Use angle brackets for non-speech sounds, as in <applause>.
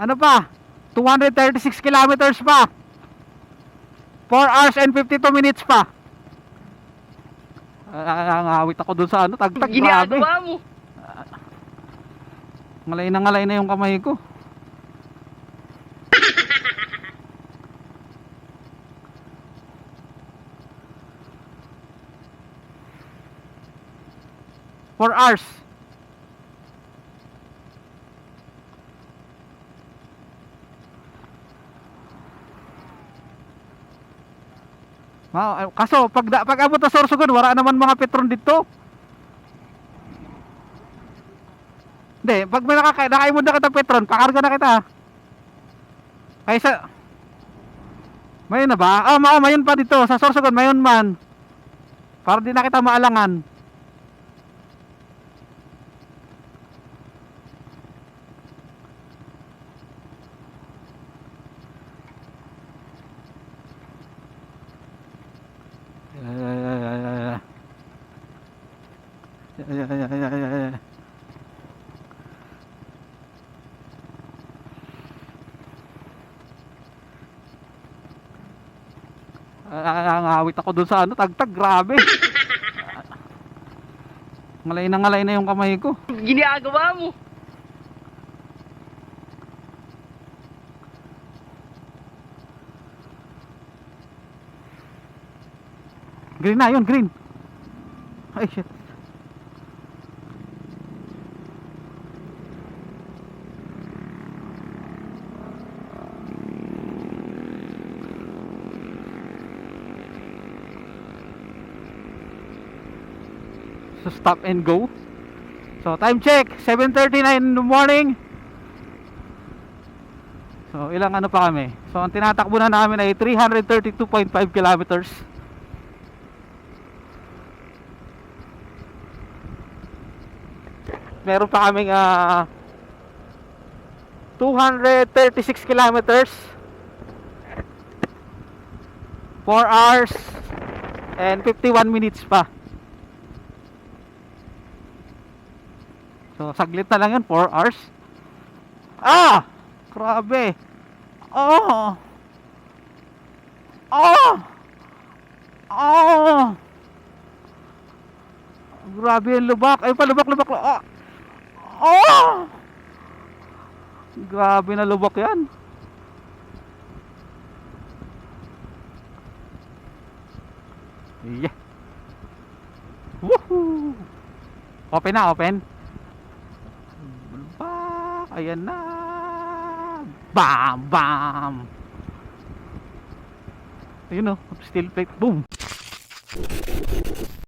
Ano pa? 236 kilometers pa. 4 hours and 52 minutes pa. Ah, Nangawit ako dun sa ano, tagtag. Ginagawa mo. Ngalay na ngalay na yung kamay ko. <laughs> Four hours. Ma, eh, kaso pag pag abot sa Sorsogon, wala naman mga petron dito. Hindi, pag may nakaka nakaimod na kita Petron, kakarga na kita. Kaysa Mayon na ba? Ah, ma mayon pa dito sa Sorsogon, mayon man. Para di na kita maalangan. Nangawit ako dun sa ano, tagtag, grabe. Ngalay na ngalay na yung kamay ko. Ginagawa mo. Green na yun, green. Ay, shit. So stop and go. So time check, 7:39 in the morning. So ilang ano pa kami? So ang tinatakbo na namin ay 332.5 kilometers. Meron pa kaming ah 236 kilometers. 4 hours and 51 minutes pa. So saglit na lang yun, 4 hours. Ah! Grabe. Oh! Oh! Oh! Grabe yung lubak. Ay pa, lubak, lubak. Ah! Oh! Grabe na lubak yan. Yeah. Woohoo! Open na, open. Ayan na. Bam! Bam! Ayun o. Steel plate. Boom!